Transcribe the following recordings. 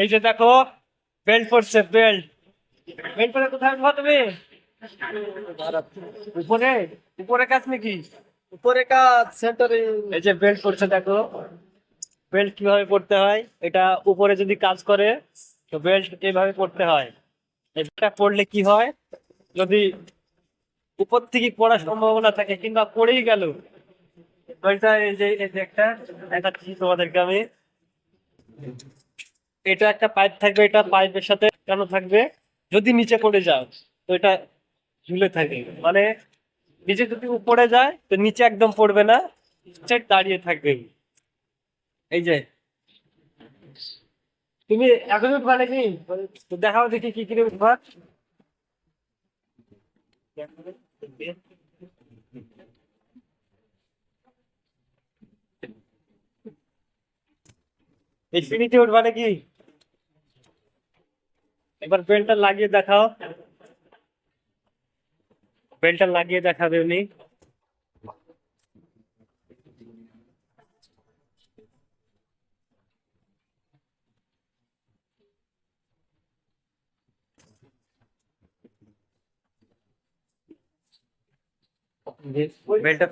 এই যে দেখো বেল্ট পড়ছে বেল্ট বেল্ট পরে কোথায় উঠবা তুমি? উপরে? উপরে কাজ নাকি? উপরে কাজ সেন্টারে এই যে বেল্ট পড়ছে দেখো। বেল্ট কীভাবে পড়তে হয়? এটা উপরে যদি কাজ করে তো বেল্ট এইভাবে পড়তে হয়। এটা পড়লে কি হয়? যদি উপর থেকে পড়ার সম্ভাবনা থাকে কিংবা পড়েই গেল। ওইটা এই যে এই যে একটা দেখাচ্ছি তোমাদেরকে আমি। এটা একটা পাইপ থাকবে, এটা পাইপের সাথে কেন থাকবে? যদি নিচে পড়ে যাও, তো এটা ঝুলে থাকে। মানে নিচে যদি উপরে যায়, তো নিচে একদম পড়বে না দাঁড়িয়ে থাকবে। এই যে। তুমি এখন উঠবা নাকি তো দেখাও দেখি কি কিনে উঠবা এই সিঁড়িতে উঠবা নাকি? এবার বেলটা লাগিয়ে দেখাও বেলটা লাগিয়ে দেখাবে উনি বেলটা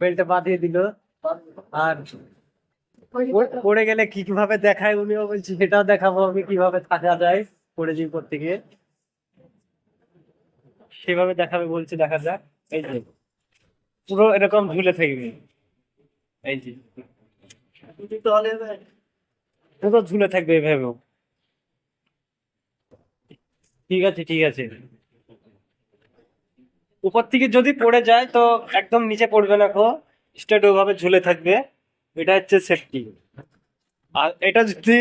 বেলটা বাঁধিয়ে দিল আর পড়ে- গেলে কি কীভাবে দেখায় উনিও বলছি, সেটাও দেখাবো আমি কীভাবে থাকা যায় পড়ে যাই করতে গিয়ে সেভাবে দেখাবে বলছি, দেখা যাক। এই যে, পুরো এরকম ঝুলে থাকবে। এই যে, পুরো ঝুলে থাকবে এভাবে। ঠিক আছে ঠিক আছে। উপর থেকে যদি পড়ে যায় তো একদম নিচে পড়বে না কো স্ট্রেট ওভাবে ঝুলে থাকবে। এটা হচ্ছে সেফটি আর এটা যদি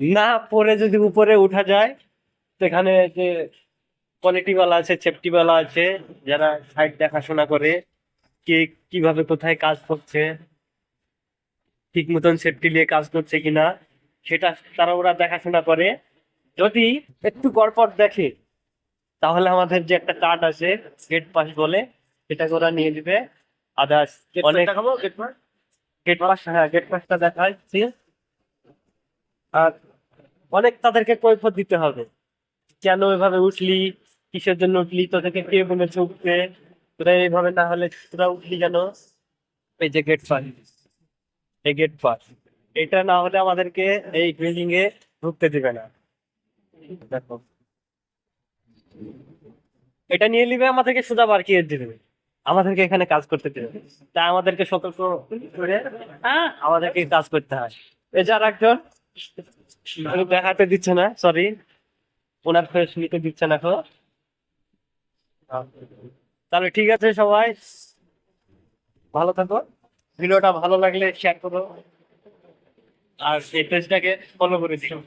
না পরে যদি উপরে উঠা যায় সেখানে যে কোয়ালিটি বালা আছে সেফটি বালা আছে যারা সাইড দেখাশোনা করে কে কীভাবে কোথায় কাজ করছে ঠিক মতন সেফটি নিয়ে কাজ করছে কিনা সেটা তারা ওরা দেখাশোনা করে। যদি একটু গড়পড় দেখে তাহলে আমাদের যে একটা কার্ড আছে গেট পাস বলে সেটাকে ওরা নিয়ে দিবে আদার্স অনেক গেট পাস গেট পাস হ্যাঁ গেট পাসটা দেখায় ঠিক? আর অনেক তাদেরকে কৈফত দিতে হবে। কেন এভাবে উঠলি? কিসের জন্য উঠলি? তোদেরকে কে বলেছে উঠতে? তোরা এইভাবে না হলে তোরা উঠলি কেন? এই যে গেট পাস এই গেট পাস এটা না হলে আমাদেরকে এই বিল্ডিং এ ঢুকতে দিবে না। দেখো। এটা নিয়ে নিবে, আমাদেরকে সোজা বারকিয়ে দিবে। আমাদেরকে এখানে কাজ করতে দেবে তাই আমাদেরকে সতর্ক করে হ্যাঁ, আমাদেরকে কাজ করতে হয়। এ একজন দেখাতে দিচ্ছে না সরি ওনার ফেস নিতে দিচ্ছে না এখন। তাহলে ঠিক আছে সবাই। ভালো থাকো। ভিডিওটা ভালো লাগলে শেয়ার করো। আর এই পেজটাকে ফলো করে দিও।